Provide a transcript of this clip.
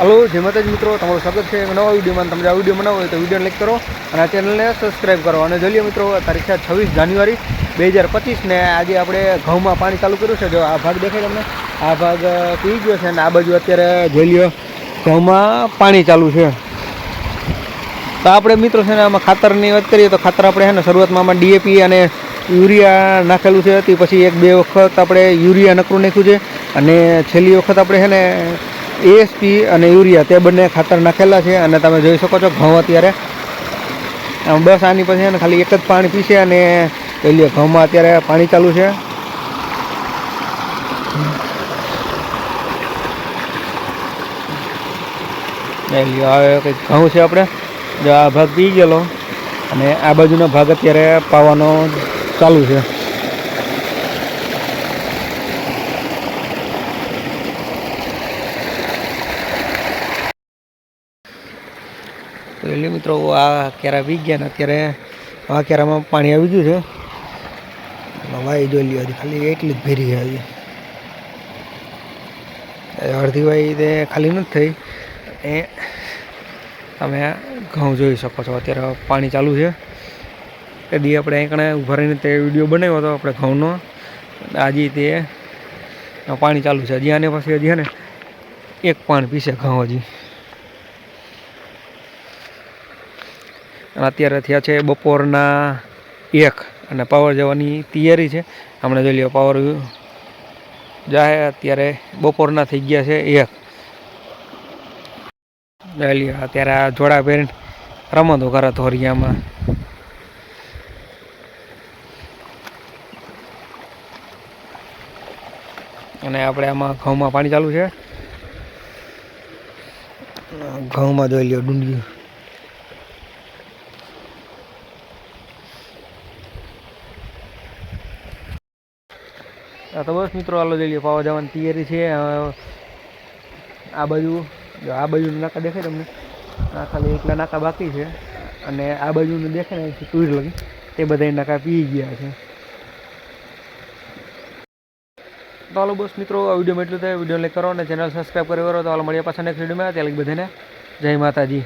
Hello, જય માતાજી મિત્રો, તમારું સ્વાગત છે નવા વિડીયોમાં. તમે આ વીડિયો બનાવો હોય તો વીડિયો લાઈક કરો અને આ ચેનલને સબસ્ક્રાઈબ કરો. અને જોઈએ મિત્રો, તારીખ છે છવ્વીસ જાન્યુઆરી બે હજાર પચીસને આજે આપણે ઘઉંમાં પાણી ચાલુ કર્યું છે. જો આ ભાગ દેખાય તમને? આ ભાગ પી ગયો છે અને આ બાજુ અત્યારે જોઈ લ્યો, ઘઉંમાં પાણી ચાલુ છે. તો આપણે મિત્રો છે ને, આમાં ખાતરની વાત કરીએ તો ખાતર આપણે છે ને, શરૂઆતમાં આમાં ડીએપી અને યુરિયા નાખેલું છે. તે પછી એક બે વખત આપણે યુરિયા નકરું નાખ્યું છે. અને છેલ્લી વખત આપણે છે ને એએસપી અને યુરિયા તે બંને ખાતર નાખેલા છે અને તમે જોઈ શકો છો ઘઉં અત્યારે. બસ આની પછી છે ને ખાલી એક જ પાણી પીશે અને પેલી ઘઉંમાં અત્યારે પાણી ચાલુ છે. હવે કંઈક ઘઉં છે આપણે. જો આ ભાગ પી ગયેલો. અને આ બાજુનો ભાગ અત્યારે પાવાનો ચાલુ છે. તો એટલે મિત્રો, આ કેરા પી ગયા ને અત્યારે? આ કેરામાં પાણી આવી ગયું છે. વાઈ જોઈ લ્યો, હજી ખાલી એટલી જ ભેરી છે હજી. એ અડધી વાઈ તે ખાલી નથી થઈ. એ તમે ઘઉં જોઈ શકો છો, અત્યારે પાણી ચાલુ છે. તે દી આપણે એકણે ઊભા રહીને તે વીડિયો બનાવ્યો હતો આપણે ઘઉંનો. આજે તે પાણી ચાલુ છે, હજી આને પછી હજી ને એક પાણી પીશે ઘઉં હજી. અને અત્યારે થયા છે બપોરના એક. અને પાવર જવાની તૈયારી છે. હમણાં જોઈ લ્યો પાવર જાય અત્યારે બપોરના થઈ ગયા છે એક. જોઈ લ્યો, અત્યારે આ જોડા પહેરીને રમતો કરે ધોરિયામાં અને આપણે આમાં ઘઉંમાં પાણી ચાલુ છે. ઘઉંમાં જોઈ લ્યો ડુંડિયું તો બસ મિત્રો, હાલો જઈએ પાવા જવાની તૈયારી છે. આ બાજુ આ બાજુનું નાકા દેખાય તમને? આ ખાલી એકલા નાકા બાકી છે. અને આ બાજુનું દેખાય ને ટુર લગી. તે બધા નાકા પી ગયા છે. તો હાલો બસ મિત્રો, આ વિડીયોમાં એટલું થાય. વીડિયો લાઈક કરો અને ચેનલ સબસ્ક્રાઈબ કરી કરો. તો હાલો, મળીએ પાછા નેક્સ્ટ વિડીયોમાં. ત્યાં લગી બધાને જય માતાજી.